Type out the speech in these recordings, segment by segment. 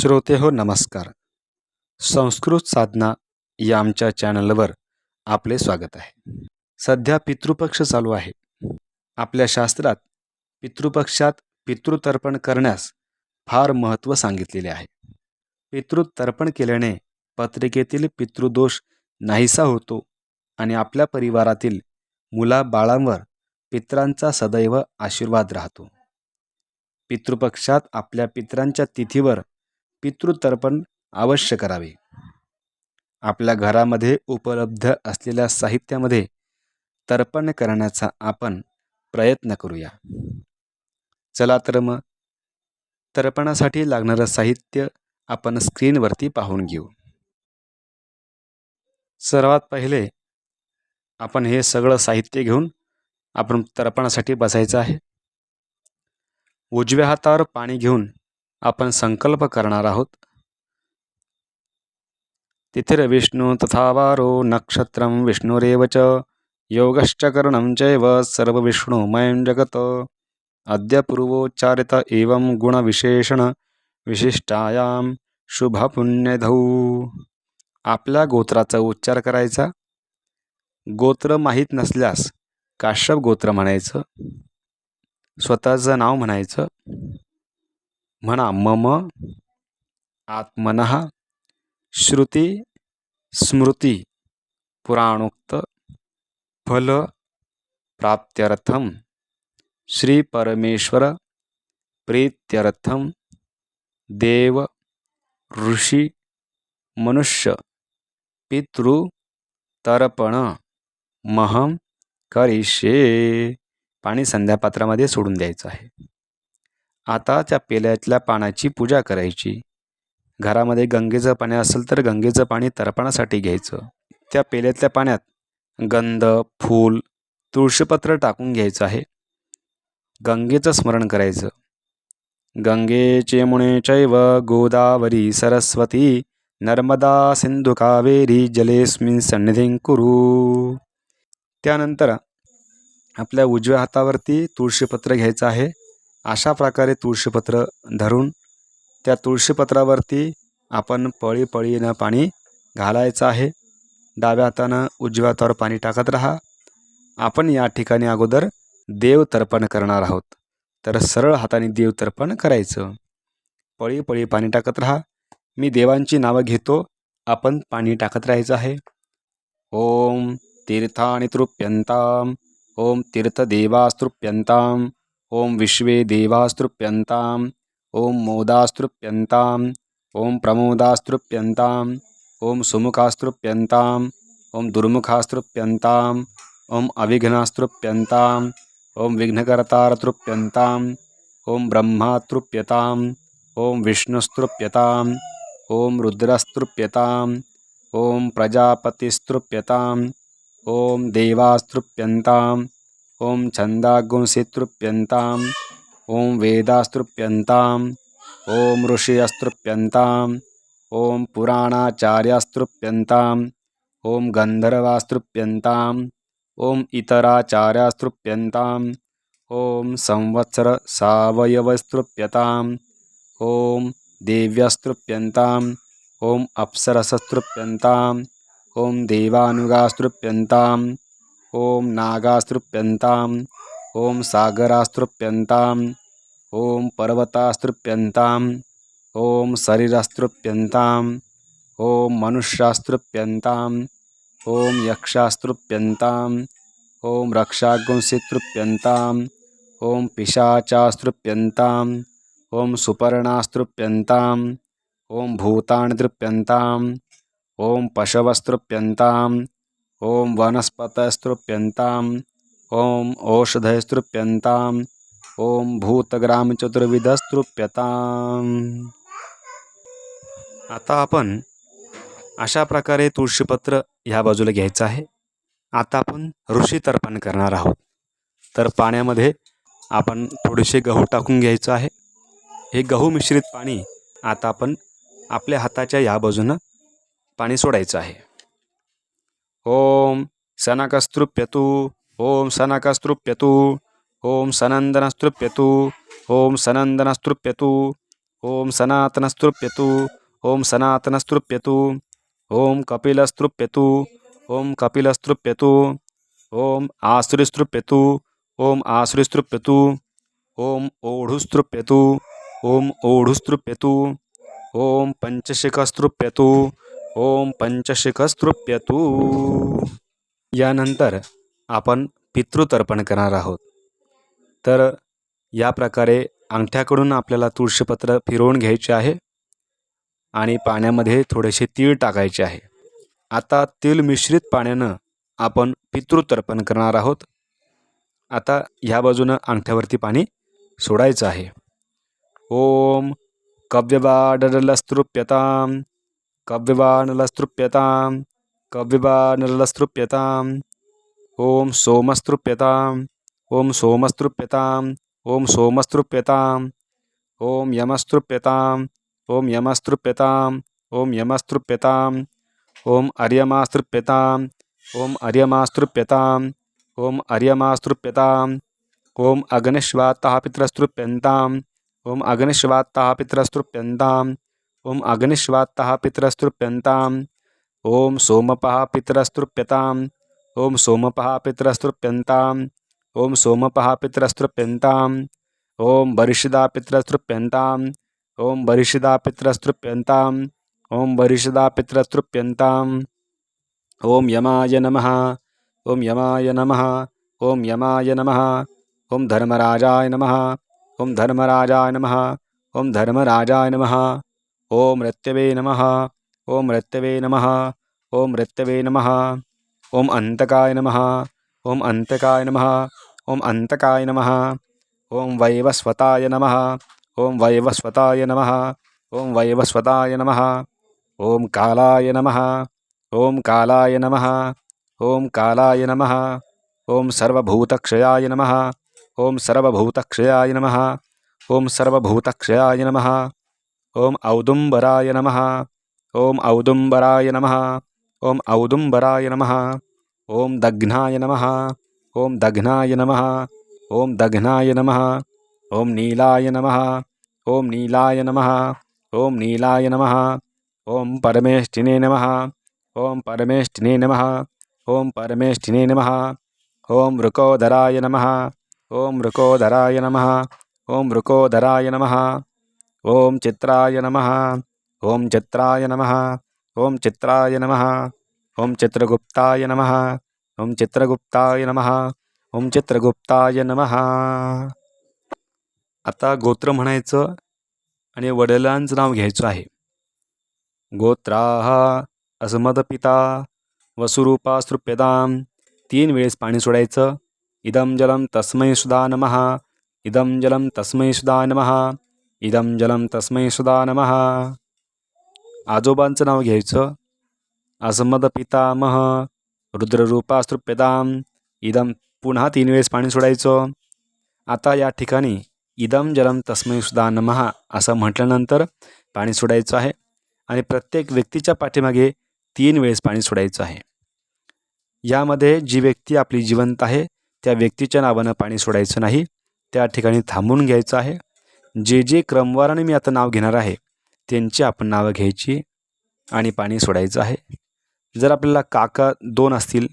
श्रोते हो नमस्कार. संस्कृत साधना या आमच्या चॅनलवर आपले स्वागत आहे. सध्या पितृपक्ष चालू आहे. आपल्या शास्त्रात पितृपक्षात पितृतर्पण करण्यास फार महत्त्व सांगितलेले आहे. पितृतर्पण केल्याने पत्रिकेतील पितृदोष नाहीसा होतो आणि आपल्या परिवारातील मुलाबाळांवर पित्रांचा सदैव आशीर्वाद राहतो. पितृपक्षात आपल्या पित्रांच्या तिथीवर पितृतर्पण अवश्य करावे. आपल्या घरामध्ये उपलब्ध असलेल्या साहित्यामध्ये तर्पण करण्याचा आपण प्रयत्न करूया. चला तर मग तर्पणासाठी लागणारं साहित्य आपण स्क्रीनवरती पाहून घेऊ. सर्वात पहिले आपण हे सगळं साहित्य घेऊन आपण तर्पणासाठी बसायचं आहे. उजव्या हातावर पाणी घेऊन आपण संकल्प करणार आहोत. तिथिर्विष्णू तथा वारो नक्षत्रं विष्णुरेव च योगश्च करणं चैव सर्वविष्णुमयं जगत। अद्य पूर्वोच्चारित एवं गुणविशेषण विशिष्टायाम शुभपुण्यधौ। आपल्या गोत्राचा उच्चार करायचा? गोत्र माहीत नसल्यास काश्यप गोत्र म्हणायचं? स्वतःचं नाव म्हणायचं? म्हणा मम आत्मन श्रुती स्मृती पुराणोक्त फल प्राप्त्यर्थम श्री परमेश्वर प्रीत्यर्थम देव ऋषी मनुष्य पितृ तर्पण महम करिषे पाणी संध्यापात्रामध्ये सोडून द्यायचं आहे. आता त्या पेल्यातल्या पाण्याची पूजा करायची. घरामध्ये गंगेचं पाणी असेल तर गंगेचं पाणी तर्पणासाठी घ्यायचं. त्या पेल्यातल्या पाण्यात गंध फूल तुळशीपत्र टाकून घ्यायचं आहे. गंगेचं स्मरण करायचं. गंगेचे मुणे चैव गोदावरी सरस्वती नर्मदा सिंधू कावेरी जलेस्मिन सन्निधिं कुरु। त्यानंतर आपल्या उजव्या हातावरती तुळशीपत्र घ्यायचं आहे. अशा प्रकारे तुळशीपत्र धरून त्या तुळशीपत्रावरती आपण पळी पळीनं पाणी घालायचं आहे. डाव्या हातानं उजव्या हातावर पाणी टाकत राहा. आपण या ठिकाणी अगोदर देवतर्पण करणार आहोत. तर सरळ हाताने देवतर्पण करायचं. पळी पळी पाणी टाकत राहा. मी देवांची नावं घेतो. आपण पाणी टाकत राहायचं आहे. ओम तीर्थानि तृप्यंताम ओम तीर्थदेवास्तृप्यंताम ओम विश्वे देवास्तृप्यंताम ओम मोदास्तृप्यंताम ओम प्रमोदास्तृप्यंताम ओम सुमुखास्तृप्यंताम ओम दुर्मुखास्तृप्यंताम ओम अविघ्नास्तृप्यंताम ओम विघ्नकर्तारतृप्यंताम ओम ब्रह्मातृप्यताम ओम विष्णुस्तृप्यताम ओम रुद्रस्तृप्यताम ओम प्रजापतिस्तृप्यताम ओम ॐ छन्दागुंसि तृप्यन्ताम् ॐ वेदास्तृप्यन्ताम् ॐ ॐषयस्तृप्यन्ताम् ॐ पुराणाचार्यास्तृप्यन्ताम् ॐ गन्धर्वास्तृप्यन्ताम् ॐ इतराचार्यास्तृप्यन्ताम् ॐ संवत्सरसावयवस्तृप्यताम् ॐ देव्यस्तृप्यन्ताम् ॐ अप्सरसस्तृप्यन्ताम् ॐ देवानुगास्तृप्यन्ताम् देवानुगास्तृप्यंताम ओम नागास्तृप्यंताम ओम सागरास्तृप्यंताम ओम पर्वतास्तृप्यंताम ओम शरीरास्तृप्यंताम ओम मनुष्यास्तृप्यंताम ओम यक्षास्तृप्यंताम ओम रक्षागुंसितृप्यंताम ओम पिशाचास्तृप्यंताम ओम सुपर्णास्तृप्यंताम ओम भूतानतृप्यंताम ओम पशवस्तृप्यंताम ओम वनस्पतस्तृप्यंताम ओम औषधस्तृप्यंताम ओम भूतग्राम चतुर्विधस्तृप्यताम आता आपण अशा प्रकारे तुळशीपत्र ह्या बाजूला घ्यायचं आहे. आता आपण ऋषी तर्पण करणार आहोत. तर पाण्यामध्ये आपण थोडेसे गहू टाकून घ्यायचं आहे. हे गहू मिश्रित पाणी आता आपण आपल्या हाताच्या या बाजूनं पाणी सोडायचं आहे. ओम सनकस्तृप्यतु ओम सनकस्तृप्यतु ओम सनंदनस्तृप्यतु ओम सनंदनस्तृप्यतु ओम सनातनस्तृप्यतु ओम सनातनस्तृप्यतु ओम कपिलस्तृप्यतु ओम कपिलस्तृप्यतु ओम आसुरीस्तृप्यतु ओम आसुरीस्तृप्यतु ओम ओढुस्तृप्यतु ओम ओढुस्तृप्यतु ओम पंचशिखस्तृप्यतु ओम पंचशिखस्तृप्यतू. यानंतर आपण पितृतर्पण करणार आहोत. तर या प्रकारे अंगठ्याकडून आपल्याला तुळशीपत्र फिरवून घ्यायचे आहे आणि पाण्यामध्ये थोडेसे तीळ टाकायचे आहे. आता तिल मिश्रित पाण्यानं आपण पितृतर्पण करणार आहोत. आता ह्या बाजूनं अंगठ्यावरती पाणी सोडायचं आहे. ओम कव्यवाडलस्तृप्यताम कव्यवानलस्तृप्यतां कव्यवानलस्तृप्यताम्। ॐ सोमस्तृप्यताम् ॐ सोमस्तृप्यताम् ॐ सोमस्तृप्यताम्। ॐ यमस्तृप्यताम् ॐ यमस्तृप्यताम् ॐ यमस्तृप्यताम्। ॐ अर्यमास्तृप्यताम् ॐ अर्यमास्तृप्यताम् ॐ अर्यमास्तृप्यताम्। ॐ अग्निश्वात्तः पितरस्तृप्यन्ताम् ॐ अग्निश्वात्तः पितरस्तृप्यन्ताम् ओम अग्निश्वात्तः पितरस्तृप्यन्ताम् ओम सोमपः पितरस्तृप्यताम् ओम सोमपः पितरस्तृप्यन्ताम् ओम सोमपः पितरस्तृप्यन्ताम् ओम बरिषदा पितरस्तृप्यन्ताम् ओम बरिषदा पितरस्तृप्यन्ताम् ओम बरिषदा पितरस्तृप्यन्ताम् ओम यमाय नमः ओम यमाय नमः ओम यमाय नमः ओम धर्मराजाय नमः ओम धर्मराजाय नमः ओम धर्मराजाय नमः। ओम मृत्यवे नमः ओम मृत्यवे नमः ओम रत्यवे नमः ओम अन्तकाय नमः ओम अन्तकाय नमः ओम अन्तकाय नमः ओम वैवस्वताय नमः ओम वैवस्वताय नमः ओम वैवस्वताय नमः ओम कालाय नमः ओम कालाय नमः ओम कालाय नमः ओम सर्वभूतक्षयाय नमः ओम सर्वभूतक्षयाय नमः ओम सर्वभूतक्षयाय नमः ओम औदुम्बराय नमः ओम औदुम्बराय नमः ओम औदुम्बराय नमः ओम दघ्नाय नमः ओम दघ्नाय नमः ओम दघ्नाय नमः ओम नीलाय नमः ओम नीलाय नमः ओम नीलाय नमः ओम परमेष्ठिने नमः ओम परमेष्ठिने नमः ओम परमेष्ठिने नमः ओम मृकोदराय नमः ओम ऋकोधराय नमः ओम मृकोदराय नमः ओम चित्राय नमः। ओम चित्राय नमः। ओम चित्राय नमः। ओम चित्रगुप्ताय नमः। ओम चित्रगुप्ताय नमः। ओम चित्रगुप्ताय नमः। आता गोत्र म्हणायचं आणि वडिलांचं नाव घ्यायचं आहे. गोत्राह अस्मदपिता सृप्यदाम तीन वेळेस पाणी सोडायचं. इदं जलं तस्मै सुदा नमः। इदं जलं तस्मै सुदा नमः। इदं जलं तस्मै सुदा नमः। आजोबांचं नाव घ्यायचं। असमद पितामह रुद्ररूपास्तृप्यताम। इदम पुन्हा तीन वेळेस पाणी सोडायचं। आता या ठिकाणी इदम जलम तस्मै सुदा नमः असं म्हटल्यानंतर पाणी सोडायचं आहे आणि प्रत्येक व्यक्तीच्या पाठीमागे तीन वेळेस पाणी सोडायचं आहे। यामध्ये जी व्यक्ती आपली जिवंत आहे त्या व्यक्तीच्या नावानं पाणी सोडायचं नाही त्या ठिकाणी थांबून घ्यायचं आहे। जे जे क्रमवाराने मी आता नाव घेणार आहे त्यांची आपण नावं घ्यायची आणि पाणी सोडायचं आहे. जर आपल्याला काका दोन असतील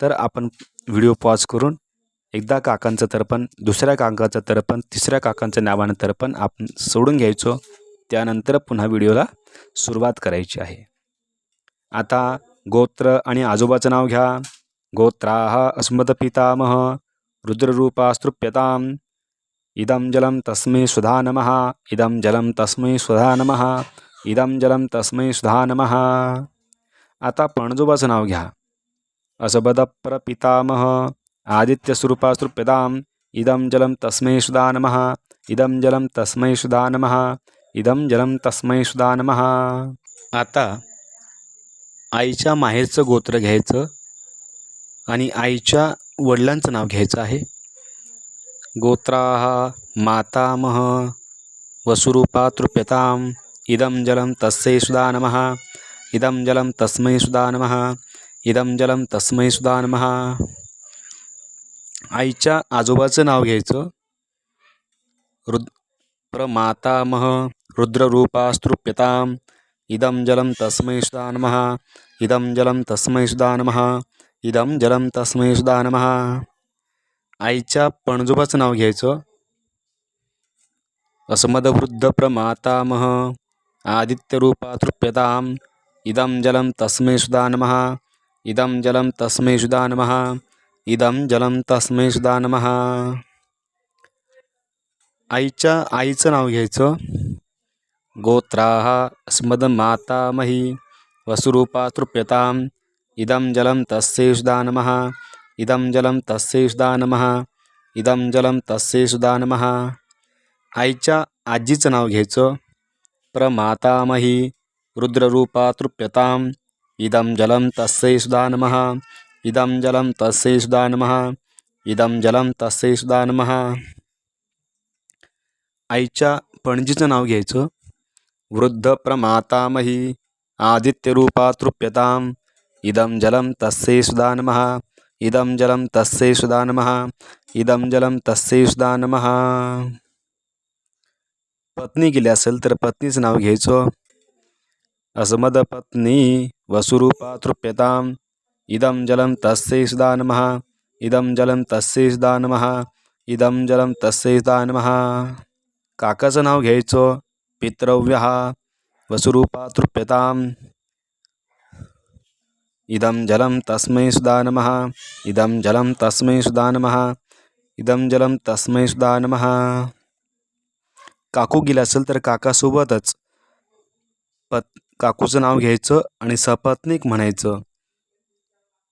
तर आपण व्हिडिओ पॉज करून एकदा काकांचं तर्पण दुसऱ्या काकांचं तर्पण तिसऱ्या काकांचं नावानं तर्पण आपण सोडून घ्यायचो. त्यानंतर पुन्हा व्हिडिओला सुरुवात करायची आहे. आता गोत्र आणि आजोबाचं नाव घ्या. गोत्राह अस्मदपितामह रुद्ररूपास्तृप्यताम इदं जलं तस्मै सुधा नमः। इदं जलं तस्मै सुधा नमः। इदं जलं तस्मै सुधा नमः। आता पणजोबाचं नाव घ्या। असबदप्रपितामह। आदित्यस्वरूपास्तृप्यताम् इदं जलं तस्मै सुधा नमः। इदं जलं तस्मै सुधा नमः। इदं जलं तस्मै सुधा नमः। आता आईच्या माहेरचं गोत्र घ्यायचं आणि आईच्या वडिलांचं नाव घ्यायचं आहे. गोत्राः मातामह वसुरूपा तृप्यताम् इदं जलं तस्यै सुदा नमः। इदं जलं तस्मै सुदा नमः। इदं जलं तस्मै सुदा नमः। आईच्या आजोबाचं नाव घ्यायचं. रुद् प्रमातामह रुद्ररूपास्तृप्यताम्। इदं जलं तस्मै सुदा नमः। इदं जलं तस्मै सुदा नमः। इदं जलं तस्मै सुदा नमः। आईच्या पणजोबाचं नाव घ्यायचं. अस्मदवृद्ध प्रमातामह आदित्यरूपा तृप्यताम् इदं जलं तस्मै सुदा नमः इदं जलं तस्मै सुदा नमः इदं जलं तस्मै सुदा नमः। आईच्या आईचं नाव घ्यायचं. गोत्राः अस्मदमातामही वसुरूपा तृप्यताम् इदं जलं तस्मै सुदा नमः इदं जलं तस्यै नमः। इदं जलं तस्यै नमः। आईच्या आजीचं नाव घ्यायचं। प्रमातामही रुद्ररूपा तृप्यताम्। इदं जलं तस्यै नमः। इदं जलं तस्यै नमः। इदं जलं तस्यै नमः। आईच्या पणजीचं नाव घ्यायचं। वृद्ध प्रमातामही आदित्यरूपा तृप्यताम्। इदं जलं तस्यै नमः। इदं जलं तस्यै सुधा नमः। इदं जलं तस्यै सुधा नमः। पत्नी गेली असेल तर पत्नीचं नाव घ्यायचं। अस्मद पत्नी वसुरूपा तृप्यताम्। इदं जलं तस्यै सुधा नमः। इदं जलं तस्यै सुधा नमः। इदं जलं तस्यै सुधा नमः। काकाचं नाव घ्यायचं। पितृव्यः वसुरूपा तृप्यताम्। इदं जलं तस्मै सुदा नमः। इदं जलं तस्मै सुदा नमः। इदं जलं तस्मै सुदा नमः। काकू गेला असेल तर काकासोबतच पत काकूचं नाव घ्यायचं आणि सपत्निक म्हणायचं।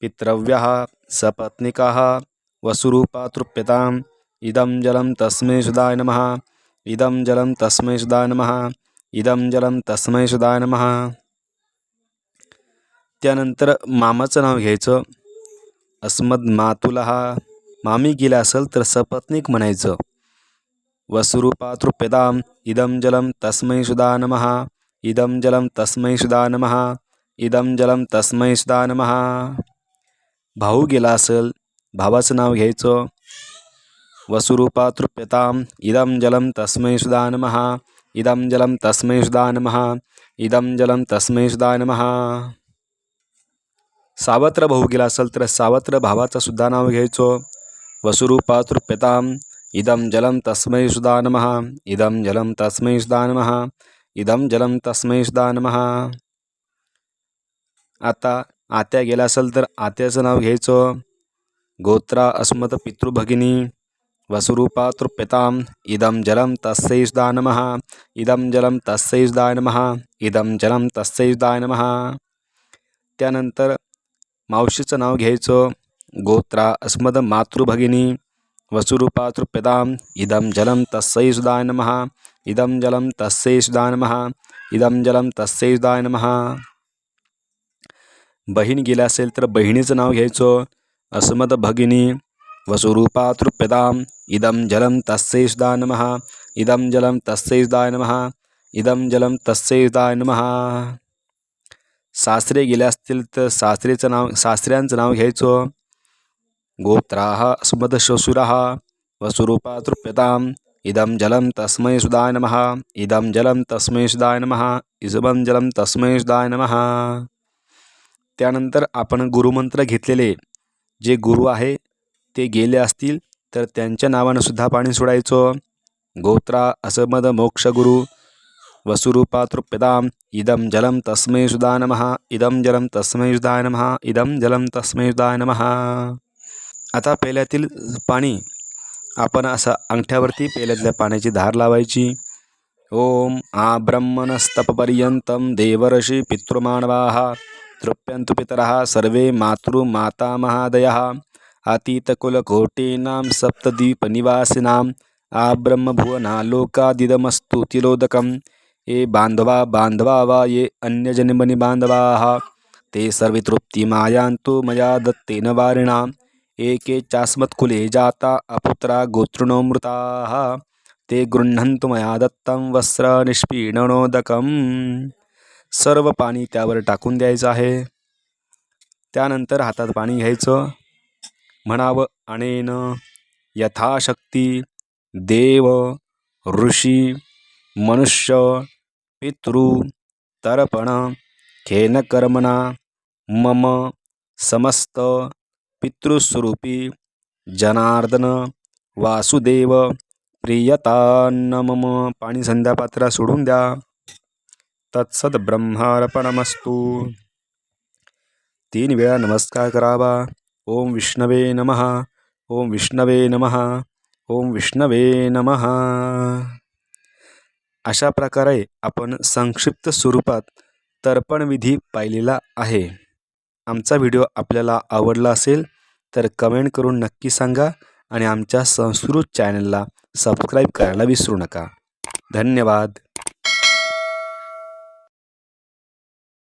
पितृव्यः सपत्निकाः वसुरूपा तृप्यताम् इदं जलं तस्मै सुदाय नमः। इदं जलं तस्मै सुधा नमः। इदं जलं तस्मै सुधा नमः। त्यानंतर मामाचं नाव घ्यायचं. अस्मद मातुलहा मामी गेला असेल तर सपत्नीक म्हणायचं. वसुरूपातृप्यदाम इदम इदं जलं तस्मै सुदा नमः इदं जलं तस्मै सुदा नमः इदं जलं तस्मै सुदा नमः. भाऊ गेला असेल भावाचं नाव घ्यायचं. वसुरूपातृप्यताम इदम इदं जलं तस्मै सुदा नमः इदं जलं तस्मै सुदा नमः इदं जलं तस्मै सुदा नमः. सावत्र भाऊ गेला असेल तर सावत्र भावाचं सुद्धा नाव घ्यायचो. वसुरूपा तृप्यताम् इदं जलं तस्मै सुधा नमः इदं जलं तस्मै सुधा नमः इदं जलं तस्मै सुधा नमः. आता आत्या गेला असेल तर आत्याचं नाव घ्यायचं. गोत्रा अस्मत पितृभगिनी वसुरूपा तृप्यताम् इदं जलं तस्यै सुधा नमः इदं जलं तस्यै सुधा नमः इदं जलं तस्यै सुधा नमः. त्यानंतर मावशीचं नाव घ्यायचं. गोत्रा अस्मद मातृभगिनी वसुरूपा तृप्यदाम इदं जलं तस्यै सुदाय नमः इदं जलं तस्यै सुदाय नमः इदं जलं तस्यै सुदाय नमः। बहीण गेली असेल तर बहिणीचं नाव घ्यायचं. अस्मद भगिनी वसुरूपा तृप्यदाम इदं जलं तस्यै सुदाय नमः इदं जलं तस्यै सुदाय नमः इदं जलं तस्यै सुदाय नमः। सासरे गेले असतील तर सासरेचं नाव सासऱ्यांचं नाव घ्यायचं. गोत्राः अस्मद श्वशुरः वसुरूपा तृप्यताम् इदं जलं तस्मै सुदाय नमः इदं जलं तस्मै सुदाय नमः इजबम जलं तस्मै सुदाय नमः। त्यानंतर आपण गुरुमंत्र घेतलेले. जे गुरु आहे ते गेले असतील तर त्यांच्या नावानं सुद्धा पाणी सोडायचं. गोत्रा असमद मोक्ष गुरु तृप्यताम् इदं जलं तस्मै सुदा नमः इदं जलं तस्मै सुदाय नमः इदं जलं तस्मै सुदाय नमः। आता पेल्यातील पाणी आपण असं अंगठ्यावरती पेल्यातल्या पाण्याची धार लावायची. ओम आ ब्रह्मणस्तपपर्यंतं देवर्षी पितृमाणवाः तृप्यन्तु पितरः सर्वे मातृमातामहादयः अतीतकुलकोटीनां सप्तद्वीपनिवासिनाम् आ ब्रह्मभुवनालोकादिदमस्तु ये बान्धवा बान्धवा वा ये अन्यजन्मनि बान्धवाः। ते सर्वे तृप्तिमायान्तु मया दत्तेन वारिणां एके चास्मत्कुले जाता अपुत्रा गोतृणोमृताः ते गृह्णन्तु मया दत्तं वस्त्र निष्पीडनोदकं सर्व पाणी त्यावर टाकून द्यायचं आहे। त्यानंतर हातात पाणी घ्यायचं। म्हणावं अनेन यथाशक्ती देव ऋषी मनुष्य पितृ तर्पण खेन कर्मणा मम समस्त पितृस्वरूपी जनार्दन वासुदेव प्रियतान्न मम पाणी संध्यापात्रा सोडून द्या. तत्सद ब्रह्मार्पणमस्तू. तीन वेळा नमस्कार करावा. ओम विष्णवे नमः. ओम विष्णवे नमः. ओम विष्णवे नमः. अशा प्रकारे आपण संक्षिप्त स्वरूपात तर्पणविधी पाहिलेला आहे. आमचा व्हिडिओ आपल्याला आवडला असेल तर कमेंट करून नक्की सांगा आणि आमच्या संस्कृत चॅनलला सबस्क्राईब करायला विसरू नका. धन्यवाद.